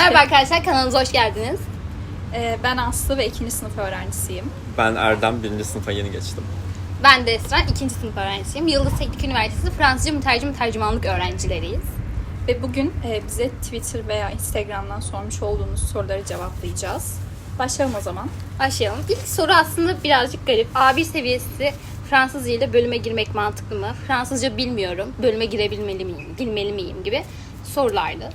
Merhaba arkadaşlar kanalımıza hoş geldiniz. Ee, ben Aslı ve ikinci sınıf öğrencisiyim. Ben Erdem birinci sınıfa yeni geçtim. Ben de Esra ikinci sınıf öğrencisiyim. Yıldız Teknik Üniversitesi Fransızca mütercim tercümanlık öğrencileriyiz. Ve bugün e, bize Twitter veya Instagram'dan sormuş olduğunuz soruları cevaplayacağız. Başlayalım o zaman. Başlayalım. İlk soru aslında birazcık garip. A1 seviyesi Fransızca ile bölüme girmek mantıklı mı? Fransızca bilmiyorum. Bölüme girebilmeli miyim? Girmeli miyim gibi sorulardı.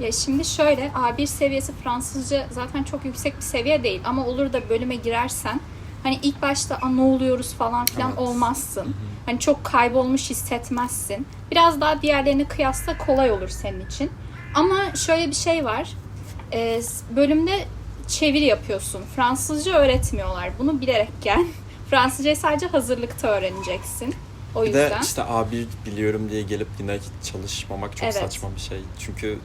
Ya şimdi şöyle A1 seviyesi Fransızca zaten çok yüksek bir seviye değil ama olur da bölüme girersen hani ilk başta "Aa, ne oluyoruz falan filan Evet. olmazsın. Hani çok kaybolmuş hissetmezsin. Biraz daha diğerlerine kıyasla kolay olur senin için. Ama şöyle bir şey var. Ee, bölümde çeviri yapıyorsun. Fransızca öğretmiyorlar. Bunu bilerek gel. Fransızcayı sadece hazırlıkta öğreneceksin. O Bir yüzden. de işte A1 biliyorum diye gelip yine çalışmamak çok Evet. saçma bir şey. Çünkü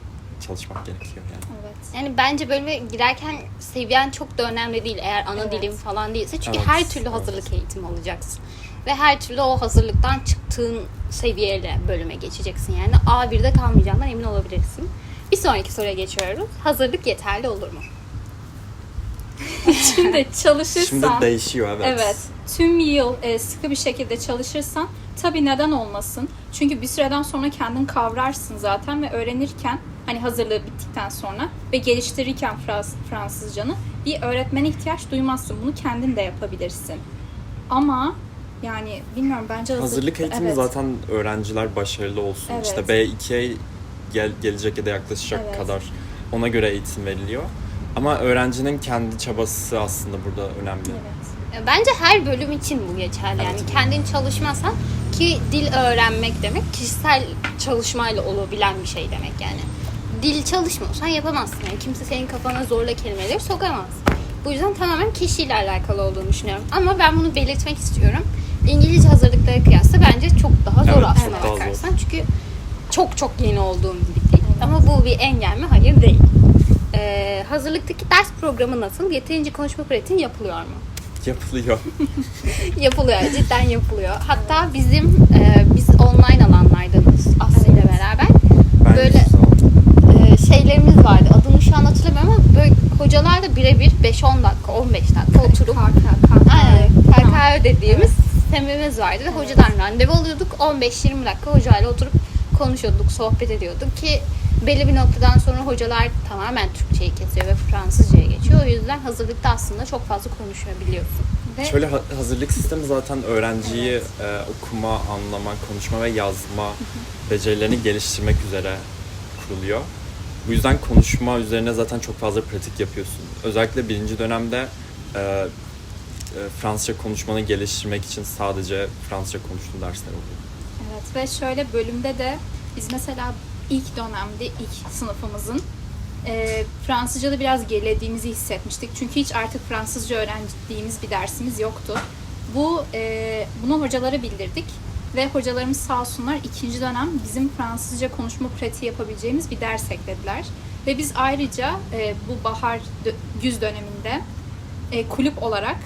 çalışmak gerekiyor yani. Evet. Yani bence bölüme girerken seviyen çok da önemli değil eğer ana Evet. dilim falan değilse. Çünkü Evet, her türlü hazırlık eğitimi alacaksın. Ve her türlü o hazırlıktan çıktığın seviyeyle bölüme geçeceksin. Yani A1'de kalmayacağından emin olabilirsin. Bir sonraki soruya geçiyoruz. Hazırlık yeterli olur mu? Şimdi çalışırsan... Şimdi değişiyor evet. Evet. Tüm yıl e, sıkı bir şekilde çalışırsan tabii neden olmasın? Çünkü bir süreden sonra kendin kavrarsın zaten ve öğrenirken hani hazırlığı bittikten sonra ve geliştirirken Frans- Fransızcanı bir öğretmene ihtiyaç duymazsın. Bunu kendin de yapabilirsin. Ama yani bilmiyorum bence hazır- Hazırlık eğitimi evet. zaten öğrenciler başarılı olsun. Evet. İşte B2'ye gel, gelecek ya da yaklaşacak Evet. kadar ona göre eğitim veriliyor. Ama öğrencinin kendi çabası aslında burada önemli. Evet. Bence her bölüm için bu geçerli. Yani Evet. kendin çalışmasan ki dil öğrenmek demek kişisel çalışmayla olabilen bir şey demek yani. Dil çalışmıyorsan yapamazsın. Yani kimse senin kafana zorla kelimeleri sokamaz. Bu yüzden tamamen kişiyle alakalı olduğunu düşünüyorum. Ama ben bunu belirtmek istiyorum. İngilizce hazırlıklara kıyasla bence çok daha zor Evet, aslında çok daha zor. bakarsan. Çünkü çok çok yeni olduğum bir dil. Ama bu bir engel mi? Hayır değil. Ee, hazırlıktaki ders programı nasıl? Yeterince konuşma pratiğin yapılıyor mu? Yapılıyor. Yapılıyor, cidden yapılıyor. Hatta bizim e, biz online alanlardanız Aslı ile beraber. Ben Böyle şeylerimiz vardı. Adını şu an hatırlamıyorum ama böyle hocalar da birebir 5-10 dakika, 15 dakika oturup KKÖ dediğimiz sistemimiz vardı ve hocadan randevu alıyorduk. 15-20 dakika hocayla oturup konuşuyorduk, sohbet ediyorduk ki belli bir noktadan sonra hocalar tamamen Türkçeyi kesiyor ve Fransızcaya geçiyor. O yüzden hazırlıkta aslında çok fazla konuşabiliyorsun. Ve Şöyle ha- hazırlık sistemi zaten öğrenciyi e, okuma, anlama, konuşma ve yazma becerilerini geliştirmek üzere kuruluyor. Bu yüzden konuşma üzerine zaten çok fazla pratik yapıyorsun. Özellikle birinci dönemde e, e, Fransızca konuşmanı geliştirmek için sadece Fransızca konuştuğun dersler oluyor. Evet ve şöyle bölümde de biz mesela ilk dönemde ilk sınıfımızın e, Fransızca'da biraz gerilediğimizi hissetmiştik. Çünkü hiç artık Fransızca öğrendiğimiz bir dersimiz yoktu. Bu e, bunu hocalara bildirdik ve hocalarımız sağ olsunlar ikinci dönem bizim Fransızca konuşma pratiği yapabileceğimiz bir ders eklediler. Ve biz ayrıca e, bu bahar güz döneminde e, kulüp olarak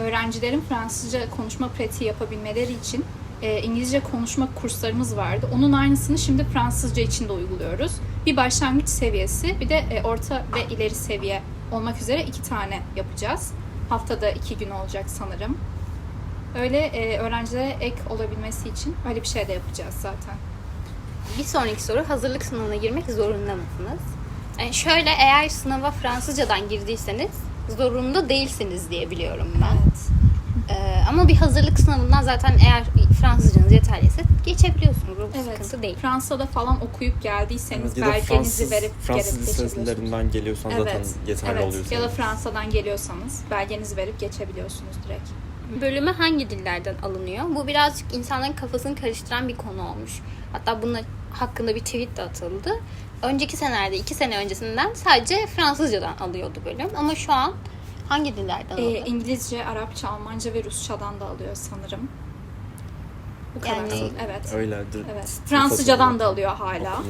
öğrencilerin Fransızca konuşma pratiği yapabilmeleri için e, İngilizce konuşma kurslarımız vardı. Onun aynısını şimdi Fransızca için de uyguluyoruz. Bir başlangıç seviyesi, bir de e, orta ve ileri seviye olmak üzere iki tane yapacağız. Haftada iki gün olacak sanırım. Öyle e, öğrencilere ek olabilmesi için öyle bir şey de yapacağız zaten. Bir sonraki soru hazırlık sınavına girmek zorunda mısınız? Yani şöyle eğer sınava Fransızcadan girdiyseniz zorunda değilsiniz diye biliyorum ben. Evet. Ee, ama bir hazırlık sınavından zaten eğer Fransızcanız yeterliyse geçebiliyorsunuz. Bu Evet. sıkıntı değil. Fransa'da falan okuyup geldiyseniz Ya da belgenizi Fransız, verip Fransız liselerinden geliyorsan zaten yeterli evet. oluyor. Ya da. Fransa'dan geliyorsanız belgenizi verip geçebiliyorsunuz direkt. Bölüme hangi dillerden alınıyor? Bu birazcık insanların kafasını karıştıran bir konu olmuş. Hatta bunun hakkında bir tweet de atıldı. Önceki senelerde, iki sene öncesinden sadece Fransızcadan alıyordu bölüm. Ama şu an hangi dillerden Ee, alıyor? İngilizce, Arapça, Almanca ve Rusçadan da alıyor sanırım. Bu kadar. Yani- evet. Öyledir. Evet. Fransızcadan da alıyor hala.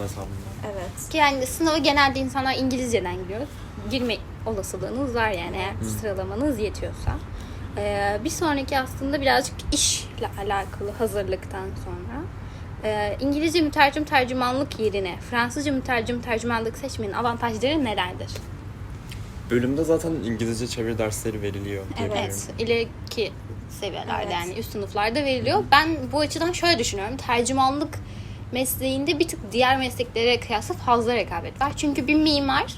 Evet. Ki yani sınava genelde insanlar İngilizceden giriyor. Girme olasılığınız var yani eğer sıralamanız yetiyorsa. Ee, bir sonraki aslında birazcık işle alakalı hazırlıktan sonra. Ee, İngilizce mütercim tercümanlık yerine Fransızca mütercim tercümanlık seçmenin avantajları nelerdir? Bölümde zaten İngilizce çeviri dersleri veriliyor. Evet, ileriki seviyelerde Evet. yani üst sınıflarda veriliyor. Ben bu açıdan şöyle düşünüyorum. Tercümanlık mesleğinde bir tık diğer mesleklere kıyasla fazla rekabet var. Çünkü bir mimar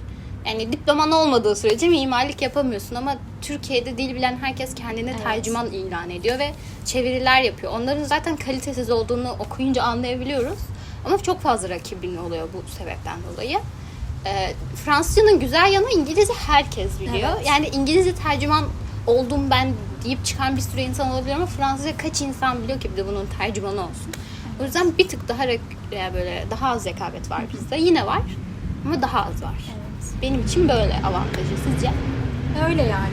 yani diploman olmadığı sürece mimarlık yapamıyorsun ama Türkiye'de dil bilen herkes kendini Evet. tercüman ilan ediyor ve çeviriler yapıyor. Onların zaten kalitesiz olduğunu okuyunca anlayabiliyoruz. Ama çok fazla rakibin oluyor bu sebepten dolayı. Ee, Fransızcanın güzel yanı İngilizce herkes biliyor. Evet. Yani İngilizce tercüman oldum ben deyip çıkan bir sürü insan olabilir ama Fransızca kaç insan biliyor ki bir de bunun tercümanı olsun. O yüzden bir tık daha yani böyle daha az rekabet var bizde. Yine var ama daha az var. Evet. Benim için böyle avantajı sizce? Öyle yani.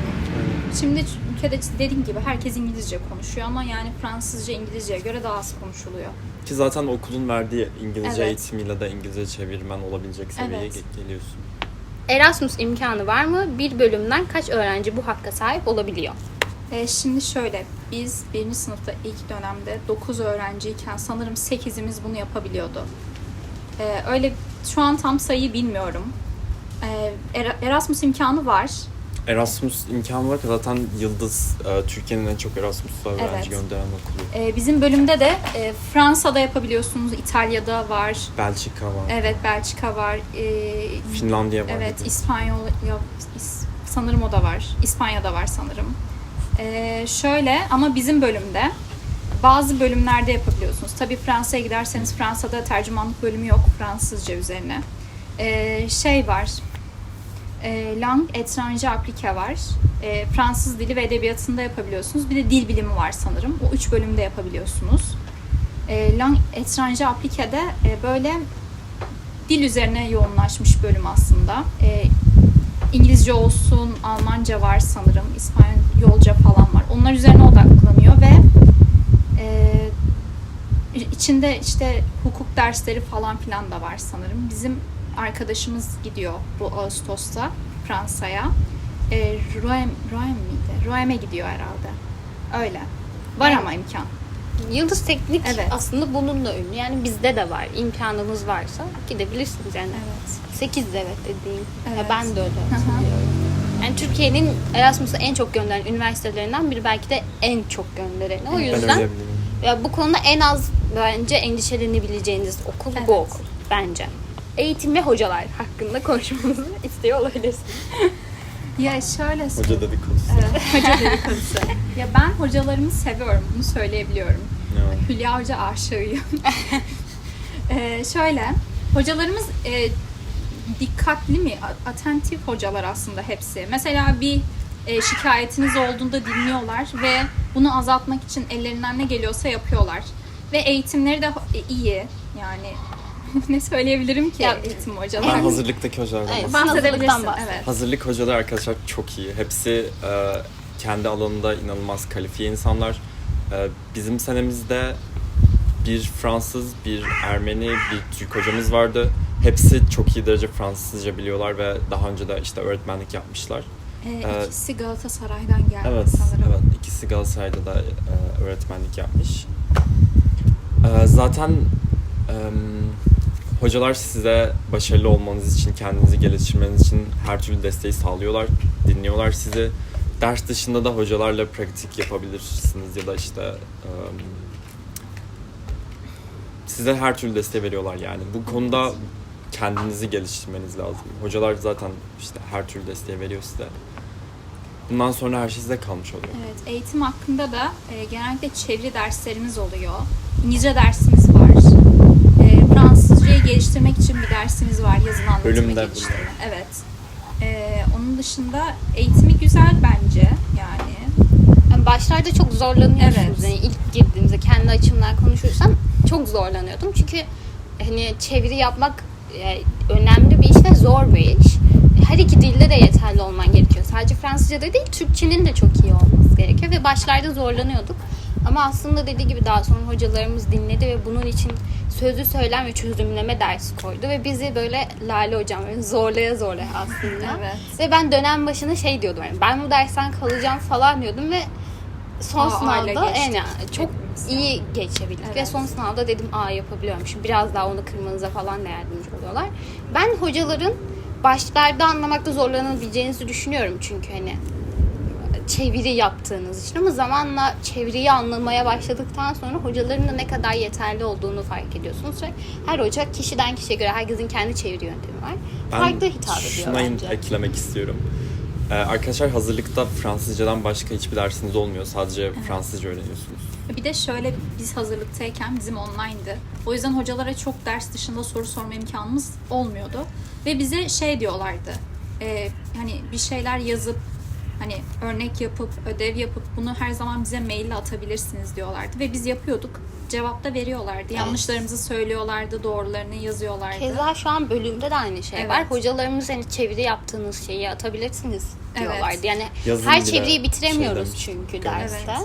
Şimdi ülkede dediğim gibi herkes İngilizce konuşuyor ama yani Fransızca İngilizceye göre daha az konuşuluyor. Ki zaten okulun verdiği İngilizce Evet. eğitimiyle de İngilizce çevirmen olabilecek seviyeye Evet. ge- geliyorsun. Erasmus imkanı var mı? Bir bölümden kaç öğrenci bu hakka sahip olabiliyor? E, şimdi şöyle, biz birinci sınıfta ilk dönemde 9 öğrenciyken sanırım 8'imiz bunu yapabiliyordu. E, öyle şu an tam sayıyı bilmiyorum. E, Era- Erasmus imkanı var. Erasmus imkanı var ki zaten Yıldız e, Türkiye'nin en çok Erasmus'ta öğrenci Evet. gönderen okulu. E, bizim bölümde de e, Fransa'da yapabiliyorsunuz, İtalya'da var. Belçika var. Evet, Belçika var. E, Finlandiya var. Evet. İspanyol sanırım o da var. İspanya'da var sanırım. Ee, şöyle ama bizim bölümde bazı bölümlerde yapabiliyorsunuz. Tabii Fransa'ya giderseniz Fransa'da tercümanlık bölümü yok Fransızca üzerine. Ee, şey var. E, Langue étranger appliqué var. Ee, Fransız dili ve edebiyatında yapabiliyorsunuz. Bir de dil bilimi var sanırım. O üç bölümde yapabiliyorsunuz. E, Langue étranger appliqué'de e, böyle dil üzerine yoğunlaşmış bölüm aslında. Ee, İngilizce olsun, Almanca var sanırım, İspanyolca falan var. Onlar üzerine odaklanıyor ve e, içinde işte hukuk dersleri falan filan da var sanırım. Bizim arkadaşımız gidiyor bu Ağustos'ta Fransa'ya. E, Roem, Roem miydi? Roem'e gidiyor herhalde. Öyle. Var ama imkan. Yıldız Teknik Evet. aslında bununla ünlü. Yani bizde de var. İmkanınız varsa gidebilirsiniz yani. Evet. 8 evet dediğim. Ya Evet. ben de öyle hatırlıyorum. Yani Türkiye'nin Erasmus'a en çok gönderen üniversitelerinden biri belki de en çok göndereni. O yüzden ya bu konuda en az bence endişelenebileceğiniz okul Evet. bu okul bence. Eğitim ve hocalar hakkında konuşmamızı istiyor olabilirsiniz. Ya şöyle Hoca dedikodusu. Evet, hoca dedikodusu. ya ben hocalarımı seviyorum, bunu söyleyebiliyorum. Yani. Hülya Hoca aşığıyım. ee, şöyle, hocalarımız e, dikkatli mi, atentif hocalar aslında hepsi. Mesela bir e, şikayetiniz olduğunda dinliyorlar ve bunu azaltmak için ellerinden ne geliyorsa yapıyorlar. Ve eğitimleri de e, iyi. Yani ne söyleyebilirim ki Ya, eğitim Ben hocalar? hazırlıktaki hocalardan Evet, Bahsedebilirsin, evet. Hazırlık hocaları arkadaşlar çok iyi. Hepsi e, kendi alanında inanılmaz kalifiye insanlar. E, bizim senemizde bir Fransız, bir Ermeni, bir Türk hocamız vardı. Hepsi çok iyi derece Fransızca biliyorlar ve daha önce de işte öğretmenlik yapmışlar. Ee, ikisi Galatasaray'dan geldi Evet, sanırım. evet. İkisi Galatasaray'da da e, öğretmenlik yapmış. E, zaten e, hocalar size başarılı olmanız için, kendinizi geliştirmeniz için her türlü desteği sağlıyorlar, dinliyorlar sizi. Ders dışında da hocalarla pratik yapabilirsiniz ya da işte e, size her türlü desteği veriyorlar yani. Bu konuda kendinizi geliştirmeniz lazım. Hocalar zaten işte her türlü desteği veriyor size. Bundan sonra her şey size kalmış oluyor. Evet, eğitim hakkında da e, genellikle çeviri derslerimiz oluyor. İngilizce dersimiz geliştirmek için bir dersimiz var, yazılı anlatımı Bölümde geliştirme. Evet. E, onun dışında eğitimi güzel bence yani. Yani başlarda çok zorlanıyorsunuz. Evet. Yani ilk girdiğinizde kendi açımdan konuşursam çok zorlanıyordum. Çünkü hani çeviri yapmak e, önemli bir iş ve zor bir iş. Her iki dilde de yeterli olman gerekiyor. Sadece Fransızca'da değil, Türkçenin de çok iyi olması gerekiyor ve başlarda zorlanıyorduk. Ama aslında dediği gibi daha sonra hocalarımız dinledi ve bunun için sözlü söylem ve çözümleme dersi koydu ve bizi böyle Lale hocam böyle zorlaya zorlaya aslında. Evet. Ve ben dönem başında şey diyordum yani ben bu dersten kalacağım falan diyordum ve son Aa, sınavda yani çok iyi geçebildik ve Evet. son sınavda dedim aa yapabiliyormuşum. Biraz daha onu kırmanıza falan da yardımcı oluyorlar. Ben hocaların başlarda anlamakta zorlanabileceğinizi düşünüyorum çünkü hani çeviri yaptığınız için ama zamanla çeviriyi anlamaya başladıktan sonra hocaların da ne kadar yeterli olduğunu fark ediyorsunuz ve her hoca kişiden kişiye göre herkesin kendi çeviri yöntemi var. Ben Farklı hitap ediyor şuna bence. eklemek istiyorum. Ee, arkadaşlar hazırlıkta Fransızcadan başka hiçbir dersiniz olmuyor. Sadece Fransızca öğreniyorsunuz. Bir de şöyle biz hazırlıktayken bizim online'dı. O yüzden hocalara çok ders dışında soru sorma imkanımız olmuyordu. Ve bize şey diyorlardı. e, hani bir şeyler yazıp hani örnek yapıp ödev yapıp bunu her zaman bize maille atabilirsiniz diyorlardı ve biz yapıyorduk. Cevap da veriyorlardı. Yanlışlarımızı söylüyorlardı, doğrularını yazıyorlardı. Keza şu an bölümde de aynı şey Evet. var. Hocalarımız hani çeviri yaptığınız şeyi atabilirsiniz diyorlardı. Evet. Yani Yazın her çeviriyi bitiremiyoruz şey çünkü derste. Evet.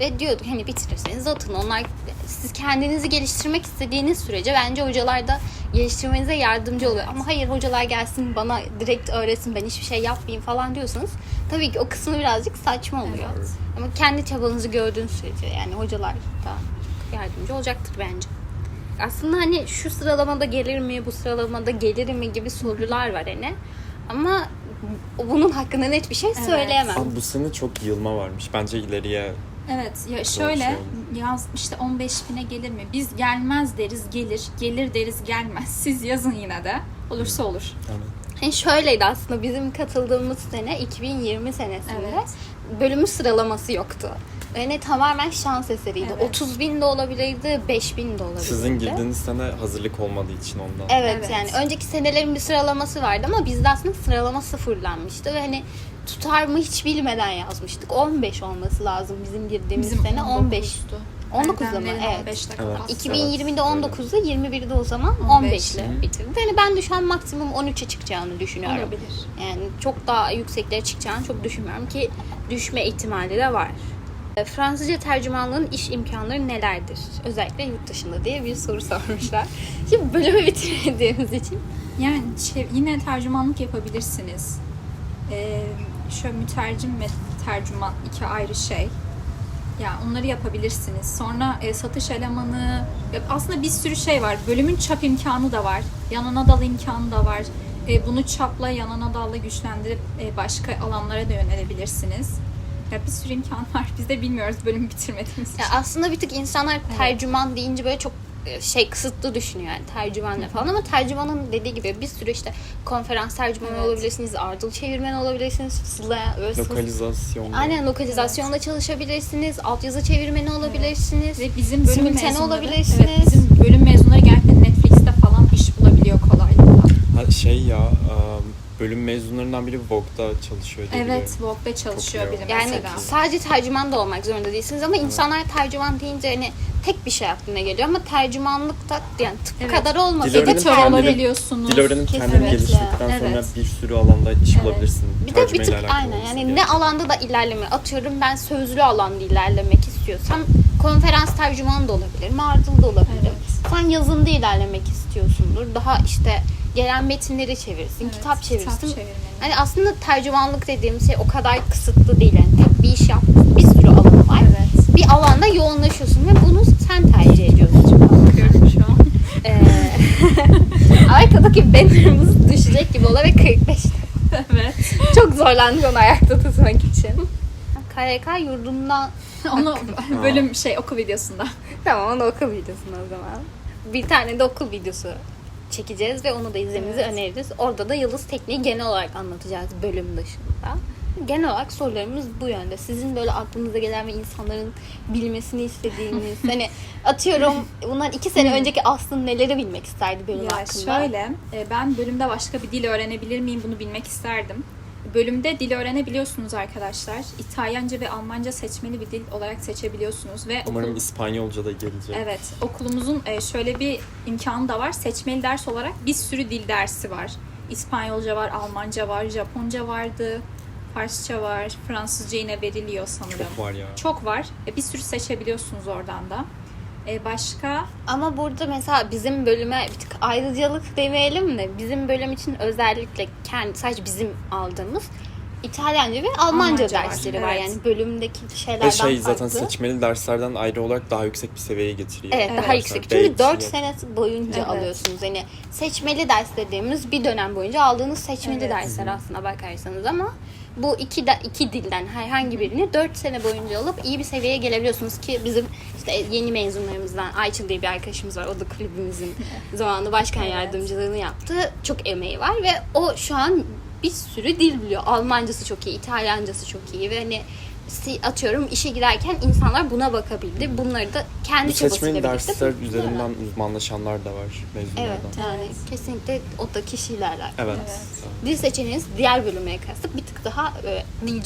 Ve diyorduk hani bitirirseniz atın. Onlar siz kendinizi geliştirmek istediğiniz sürece bence hocalar da geliştirmenize yardımcı oluyor. Ama hayır hocalar gelsin bana direkt öğretsin ben hiçbir şey yapmayayım falan diyorsanız tabii ki o kısmı birazcık saçma oluyor. Evet. Ama kendi çabanızı gördüğünüz sürece yani hocalar da yardımcı olacaktır bence. Aslında hani şu sıralamada gelir mi, bu sıralamada gelir mi gibi sorular var hani. Ama bunun hakkında net bir şey Evet. söyleyemem. Abi bu sene çok yığılma varmış. Bence ileriye Evet ya şöyle şey yaz işte 15 bine gelir mi? Biz gelmez deriz gelir, gelir deriz gelmez. Siz yazın yine de. Olursa olur. yani Yani şöyleydi aslında bizim katıldığımız sene 2020 senesinde Evet. bölümü sıralaması yoktu. Yani tamamen şans eseriydi. Evet. 30 bin de olabilirdi, 5 bin de olabilirdi. sizin girdiğiniz sene hazırlık olmadığı için ondan. Evet, Evet. yani önceki senelerin bir sıralaması vardı ama bizde aslında sıralama sıfırlanmıştı ve hani tutar mı hiç bilmeden yazmıştık. 15 olması lazım bizim girdiğimiz Bizim sene 15. 19'tu. 19 ama Erdemlerin evet. 15 dakika Evet. pastı. 2020'de 19'da 21'de o zaman 15 15 ile bitirdi. Yani ben de şu an maksimum 13'e çıkacağını düşünüyorum. Olabilir. Yani çok daha yükseklere çıkacağını çok düşünmüyorum ki düşme ihtimali de var. E, Fransızca tercümanlığın iş imkanları nelerdir? Özellikle yurt dışında diye bir soru sormuşlar. Şimdi bölümü bitirmediğimiz için Yani çev- yine tercümanlık yapabilirsiniz. Ee, şöyle mütercim ve tercüman iki ayrı şey. Ya onları yapabilirsiniz. Sonra e, satış elemanı aslında bir sürü şey var. Bölümün çap imkanı da var. Yanına dal imkanı da var. E, bunu çapla yanına dalla güçlendirip e, başka alanlara da yönelebilirsiniz. Ya bir sürü imkan var. Biz de bilmiyoruz bölümü bitirmediğimiz için. Ya aslında bir tık insanlar tercüman deyince böyle çok e, şey kısıtlı düşünüyor yani tercüman ne falan ama tercümanın dediği gibi bir sürü işte konferans tercümanı Evet. olabilirsiniz, ardıl çevirmen olabilirsiniz, sıla- Lokalizasyon. Aynen lokalizasyonda çalışabilirsiniz, altyazı çevirmeni olabilirsiniz. Ve bizim bölüm mezunları, olabilirsiniz. evet, bizim bölüm mezunları gerçekten Netflix'te falan iş bulabiliyor kolaylıkla. Ha, şey ya um, bölüm mezunlarından biri Vogue'da çalışıyor diye Evet, biliyorum. Vogue'da çalışıyor Çok iyi. biri Yani mesela. sadece tercüman da olmak zorunda değilsiniz ama insanlar tercüman deyince hani tek bir şey aklına geliyor ama tercümanlık da yani tıp Evet. kadar olmasa Dil Editör kendini- olabiliyorsunuz. Dil öğrenim kendini geliştirdikten Evet. sonra bir sürü alanda iş Evet. bulabilirsin. Bir de bir tık aynen olması yani ne alanda da ilerleme atıyorum ben sözlü alanda ilerlemek istiyorsam konferans tercümanı da olabilir, mardıl da olabilir. Evet. Sen yazında ilerlemek istiyorsundur. Daha işte gelen metinleri çevirsin, Evet, kitap çevirsin. kitap. Hani aslında tercümanlık dediğimiz şey o kadar kısıtlı değil. Yani tek bir iş yap, bir sürü alanı var. Evet. Bir alanda yoğunlaşıyorsun ve bunu sen tercih ediyorsun. Bakıyorum şu an. Ee, arkadaki bannerımız düşecek gibi oluyor ve 45 evet. Çok zorlandık onu ayakta tutmak için. KYK yurdundan... Onu bölüm şey okul videosunda. Tamam onu okul videosuna o zaman. Bir tane de okul videosu çekeceğiz ve onu da izlemenizi Evet. öneririz. Orada da Yıldız Tekniği genel olarak anlatacağız bölüm dışında. Genel olarak sorularımız bu yönde. Sizin böyle aklınıza gelen ve insanların bilmesini istediğiniz hani atıyorum bundan iki sene önceki Aslı neleri bilmek isterdi bölüm Ya hakkında? şöyle, e, ben bölümde başka bir dil öğrenebilir miyim bunu bilmek isterdim. Bölümde dil öğrenebiliyorsunuz arkadaşlar. İtalyanca ve Almanca seçmeli bir dil olarak seçebiliyorsunuz ve Umarım okul- İspanyolca da gelecek. Evet, okulumuzun e, şöyle bir imkanı da var. Seçmeli ders olarak bir sürü dil dersi var. İspanyolca var, Almanca var, Japonca vardı, Farsça var, Fransızca yine veriliyor sanırım. Çok var ya. Çok var. E, bir sürü seçebiliyorsunuz oradan da. E, başka Ama burada mesela bizim bölüme bir tık ayrıcalık demeyelim de bizim bölüm için özellikle kendi sadece bizim aldığımız İtalyanca ve Almanca, Almanca dersleri var. evet. Yani bölümdeki şeylerden Ve şey zaten farklı. seçmeli derslerden ayrı olarak daha yüksek bir seviyeye getiriyor. Evet, daha Evet. yüksek. Belki Çünkü 4 yok. sene boyunca Evet. alıyorsunuz. Hani seçmeli ders dediğimiz bir dönem boyunca aldığınız seçmeli Evet. dersler aslına bakarsanız ama bu iki, de, iki dilden herhangi birini 4 sene boyunca alıp iyi bir seviyeye gelebiliyorsunuz ki bizim işte yeni mezunlarımızdan Ayçıl diye bir arkadaşımız var. O da kulübümüzün zamanında başkan Evet. yardımcılığını yaptı. Çok emeği var ve o şu an bir sürü dil biliyor. Almancası çok iyi, İtalyancası çok iyi ve hani atıyorum işe girerken insanlar buna bakabildi. Bunları da kendi Bu çabasıyla birlikte dersler üzerinden uzmanlaşanlar da var Evet mezunlardan. yani Evet. kesinlikle o da kişiyle alakalı. Evet. Evet. Dil seçeneğiniz diğer bölümlere kıyasla bir tık daha e,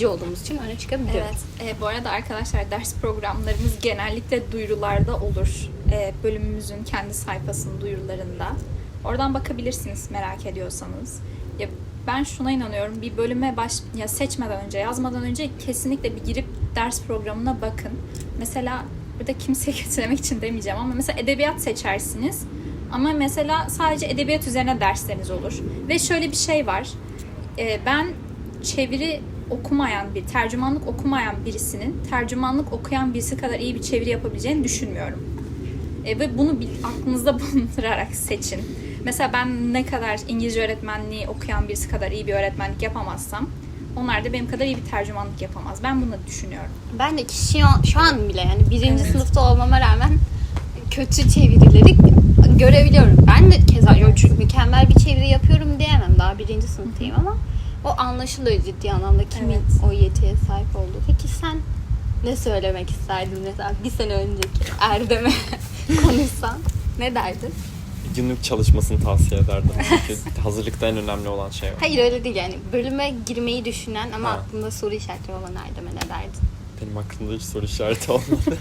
olduğumuz için öne çıkabiliyor. Evet. E, bu arada arkadaşlar ders programlarımız genellikle duyurularda olur. E, bölümümüzün kendi sayfasının duyurularında. Oradan bakabilirsiniz merak ediyorsanız. Ya ben şuna inanıyorum. Bir bölüme baş ya seçmeden önce, yazmadan önce kesinlikle bir girip ders programına bakın. Mesela burada kimseyi kötülemek için demeyeceğim ama mesela edebiyat seçersiniz. Ama mesela sadece edebiyat üzerine dersleriniz olur. Ve şöyle bir şey var. Ee, ben çeviri okumayan bir, tercümanlık okumayan birisinin tercümanlık okuyan birisi kadar iyi bir çeviri yapabileceğini düşünmüyorum. E, ve bunu bil- aklınızda bulundurarak seçin. Mesela ben ne kadar İngilizce öğretmenliği okuyan birisi kadar iyi bir öğretmenlik yapamazsam onlar da benim kadar iyi bir tercümanlık yapamaz. Ben bunu düşünüyorum. Ben de ki şu an, şu an bile yani birinci Evet. sınıfta olmama rağmen kötü çevirileri görebiliyorum. Ben de keza yo, çünkü mükemmel bir çeviri yapıyorum diyemem. Daha birinci sınıftayım ama o anlaşılıyor ciddi anlamda kimin Evet. o yetiye sahip olduğu. Peki sen ne söylemek isterdin mesela bir sene önceki Erdem'e konuşsan ne derdin? Günlük çalışmasını tavsiye ederdim. Çünkü hazırlıkta en önemli olan şey o. Hayır öyle değil yani bölüme girmeyi düşünen ama Ha. aklında soru işaretleri olan Erdem'e ne derdin? Benim aklımda hiç soru işareti olmadı.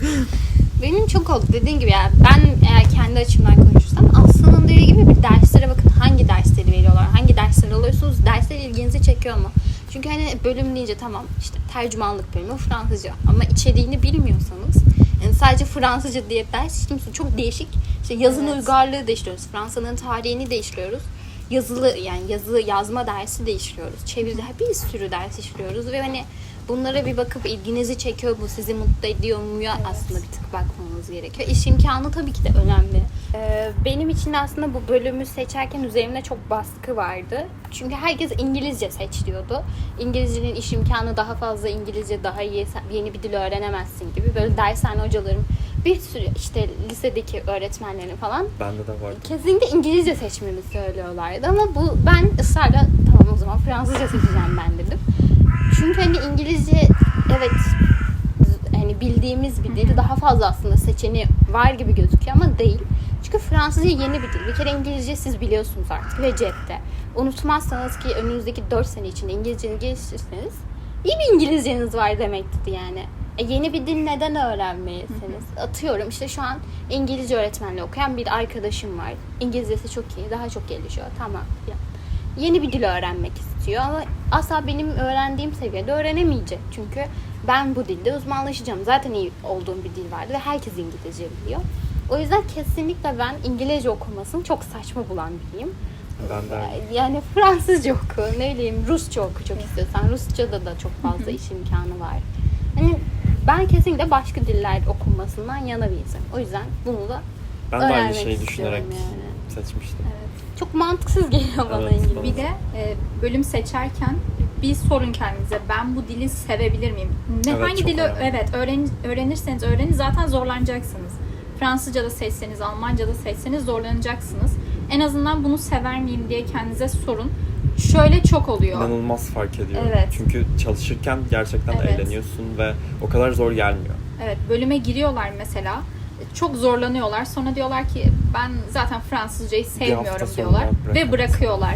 Benim çok oldu dediğin gibi yani ben eğer kendi açımdan konuşursam aslında dediği gibi bir derslere bakın hangi dersleri veriyorlar, hangi dersleri alıyorsunuz, dersler ilginizi çekiyor mu? Çünkü hani bölüm deyince tamam işte tercümanlık bölümü Fransızca ama içeriğini bilmiyorsanız yani sadece Fransızca diye ders işliyorsun. Çok değişik. İşte yazın Evet. uygarlığı da işliyoruz. Fransa'nın tarihini de işliyoruz. Yazılı yani yazı yazma dersi de işliyoruz. Çeviride bir sürü ders işliyoruz ve hani bunlara bir bakıp ilginizi çekiyor bu sizi mutlu ediyor mu ya aslında bir tık bakmamız gerekiyor. İş imkanı tabii ki de önemli. Ee, benim için aslında bu bölümü seçerken üzerimde çok baskı vardı. Çünkü herkes İngilizce seç diyordu. İngilizcenin iş imkanı daha fazla, İngilizce daha iyi, yeni bir dil öğrenemezsin gibi. Böyle dershane hocalarım bir sürü işte lisedeki öğretmenlerin falan Bende de vardı. kesinlikle İngilizce seçmemi söylüyorlardı ama bu ben ısrarla tamam o zaman Fransızca seçeceğim ben dedim. Çünkü hani İngilizce evet hani bildiğimiz bir dil daha fazla aslında seçeneği var gibi gözüküyor ama değil. Çünkü Fransızca yeni bir dil. Bir kere İngilizce siz biliyorsunuz artık ve cepte. Unutmazsanız ki önünüzdeki 4 sene içinde İngilizcenizi geliştirirseniz iyi bir İngilizceniz var demekti yani. E yeni bir dil neden öğrenmeyesiniz? Atıyorum işte şu an İngilizce öğretmenliği okuyan bir arkadaşım var. İngilizcesi çok iyi, daha çok gelişiyor. Tamam. Ya. Yeni bir dil öğrenmek istiyor ama asla benim öğrendiğim seviyede öğrenemeyecek. Çünkü ben bu dilde uzmanlaşacağım. Zaten iyi olduğum bir dil vardı ve herkes İngilizce biliyor. O yüzden kesinlikle ben İngilizce okumasını çok saçma bulan biriyim. Ben de. Yani Fransızca oku, ne bileyim Rusça oku çok istiyorsan. Rusça'da da çok fazla iş imkanı var. Hani ben kesinlikle başka diller okunmasından yana bir insanım. O yüzden bunu da Ben de aynı öğrenmek şeyi düşünerek yani. seçmiştim. çok mantıksız geliyor bana Evet, İngilizce. Bir de e, bölüm seçerken bir sorun kendinize. Ben bu dili sevebilir miyim? Ne Evet, hangi dili önemli. evet öğren, öğrenirseniz öğrenin zaten zorlanacaksınız. Fransızca da seçseniz, Almanca da seçseniz zorlanacaksınız. En azından bunu sever miyim diye kendinize sorun. Şöyle çok oluyor. İnanılmaz fark ediyor. Evet. Çünkü çalışırken gerçekten Evet. eğleniyorsun ve o kadar zor gelmiyor. Evet, bölüme giriyorlar mesela. Çok zorlanıyorlar. Sonra diyorlar ki ben zaten Fransızcayı sevmiyorum diyorlar ve bırakıyorlar.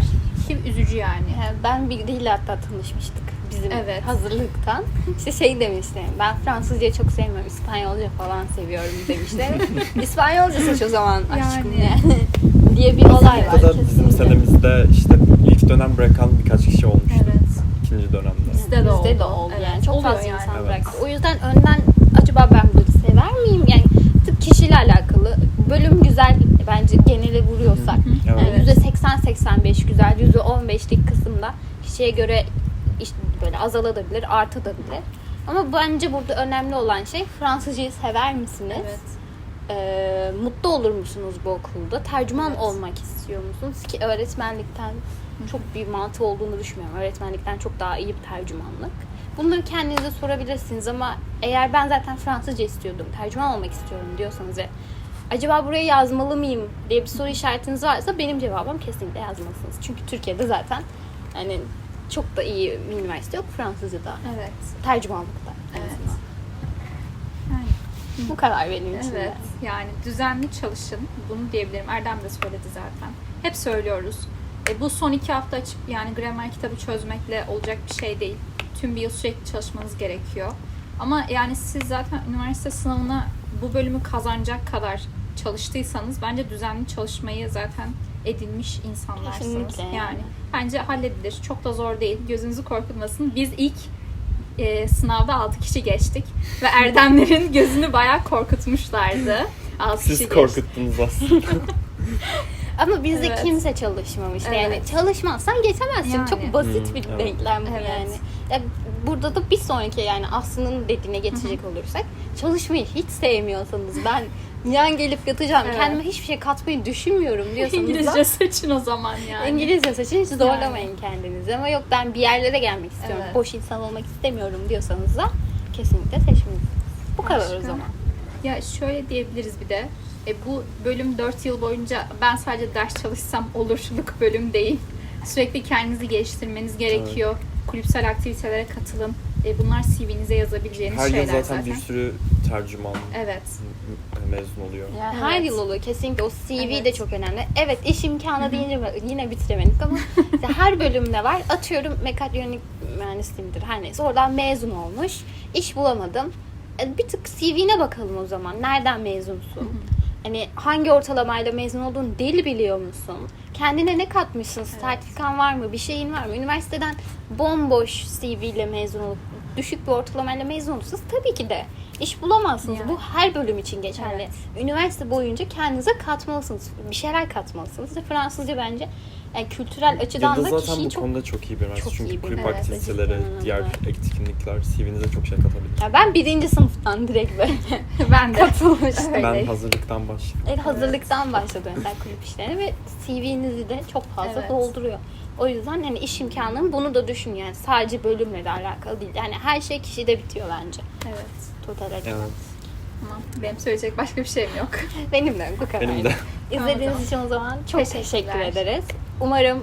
Ki üzücü yani. Yani ben bir dille hatta tanışmıştık bizim Evet. hazırlıktan. İşte şey demişti, ben Fransızcayı çok sevmiyorum, İspanyolca falan seviyorum demişler. İspanyolca seç o zaman aşkım Yani. yani. diye bir olay var. Da bizim senemizde işte ilk dönem bırakan birkaç kişi olmuştu. Evet. İkinci dönemde. Bizde de Bizde oldu. de oldu Evet, yani. Çok oluyor fazla yani. insan Evet. bıraktı. O yüzden önden acaba ben bunu sever miyim? Yani tıp kişiyle alakalı. Bölüm güzel. bence genele vuruyorsak. Hı. Yani Evet. %80-85 güzel, %15'lik kısımda kişiye göre böyle azalabilir, artabilir. Ama bence burada önemli olan şey Fransızcayı sever misiniz? Evet. Ee, mutlu olur musunuz bu okulda? Tercüman Evet. olmak istiyor musunuz? Ki öğretmenlikten çok bir mantığı olduğunu düşünmüyorum. Öğretmenlikten çok daha iyi bir tercümanlık. Bunları kendinize sorabilirsiniz ama eğer ben zaten Fransızca istiyordum, tercüman olmak istiyorum diyorsanız ve acaba buraya yazmalı mıyım diye bir soru işaretiniz varsa benim cevabım kesinlikle yazmalısınız. Çünkü Türkiye'de zaten yani çok da iyi bir üniversite yok Fransızca'da, Evet. tercümanlıkta. Evet. Yani, Bu kadar benim için. de. evet. Yani düzenli çalışın. Bunu diyebilirim. Erdem de söyledi zaten. Hep söylüyoruz. E, bu son iki hafta açıp yani gramer kitabı çözmekle olacak bir şey değil. Tüm bir yıl sürekli çalışmanız gerekiyor. Ama yani siz zaten üniversite sınavına bu bölümü kazanacak kadar çalıştıysanız bence düzenli çalışmayı zaten edinmiş insanlarsınız. Kesinlikle. Yani bence halledilir. Çok da zor değil. Gözünüzü korkutmasın. Biz ilk e, sınavda 6 kişi geçtik ve Erdemlerin gözünü bayağı korkutmuşlardı. 6 kişi Siz geçti. korkuttunuz aslında. Ama bizde Evet. kimse çalışmamıştı. Yani Evet. çalışmazsan geçemezsin. Yani. Çok basit Hmm, bir evet. denklem bu Evet. yani. Ya burada da bir sonraki yani Aslı'nın dediğine geçecek olursak çalışmayı hiç sevmiyorsanız ben yan gelip yatacağım Evet. kendime hiçbir şey katmayı düşünmüyorum diyorsanız da İngilizce seçin o zaman yani. İngilizce seçin hiç zorlamayın kendinizi. Ama yok ben bir yerlere gelmek istiyorum. Evet. Boş insan olmak istemiyorum diyorsanız da kesinlikle seçmelisiniz. Bu kadar o Başka? zaman. Ya şöyle diyebiliriz bir de. E, bu bölüm 4 yıl boyunca ben sadece ders çalışsam olurluk bölüm değil. Sürekli kendinizi geliştirmeniz gerekiyor. Kulüpsel aktivitelere katılın. E, bunlar CV'nize yazabileceğiniz Her yıl şeyler zaten, bir sürü tercüman Evet. mezun oluyor. Yani Evet. Her yıl oluyor kesinlikle o CV de Evet. çok önemli. Evet iş imkanı deyince yine bitiremedik ama işte her bölümde var. Atıyorum mekatronik mühendisliğimdir her neyse oradan mezun olmuş. İş bulamadım. E, Bir tık CV'ne bakalım o zaman. Nereden mezunsun? Hani hangi ortalamayla mezun olduğunu deli biliyor musun? Kendine ne katmışsın? Sertifikan var mı? Bir şeyin var mı? Üniversiteden bomboş CV ile mezun olup düşük bir ortalamayla mezun olursanız tabii ki de iş bulamazsınız. Yani. Bu her bölüm için geçerli. Evet. Üniversite boyunca kendinize katmalısınız. Bir şeyler katmalısınız. Fransızca bence yani kültürel açıdan Yıldız da zaten kişiyi bu çok... konuda çok iyi bir üniversite. çok Çünkü iyi bir kulüp üniversite. aktiviteleri, Cidden diğer öyle. etkinlikler CV'nize çok şey katabilir. Ya ben birinci sınıftan direkt böyle ben de. katılmıştım. Öyle. Ben hazırlıktan başladım. Evet, hazırlıktan başladı mesela kulüp işlerine ve CV'nizi de çok fazla Evet. dolduruyor. O yüzden hani iş imkanının bunu da düşün yani sadece bölümle de alakalı değil. Yani her şey kişide bitiyor bence. Evet. Total açıdan. Evet. Tamam. Benim söyleyecek başka bir şeyim yok. Benim de bu kadar. Benim de. İzlediğiniz için o zaman çok Teşekkürler. teşekkür ederiz. Umarım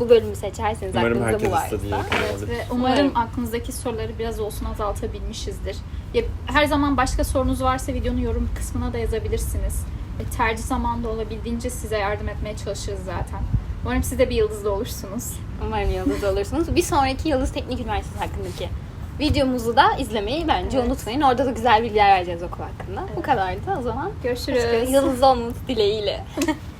bu bölümü seçersiniz Umarım aklınızda bu herkes varsa. istediği Evet ve umarım Umarım. aklınızdaki soruları biraz olsun azaltabilmişizdir. Ya, her zaman başka sorunuz varsa videonun yorum kısmına da yazabilirsiniz. E, tercih zamanında olabildiğince size yardım etmeye çalışırız zaten. Umarım siz de bir yıldızlı olursunuz. Umarım Yıldız olursunuz. Bir sonraki Yıldız Teknik Üniversitesi hakkındaki videomuzu da izlemeyi bence Evet. unutmayın. Orada da güzel bilgiler vereceğiz okul hakkında. Bu Evet. kadardı o zaman. Görüşürüz. Yıldız olmanız dileğiyle.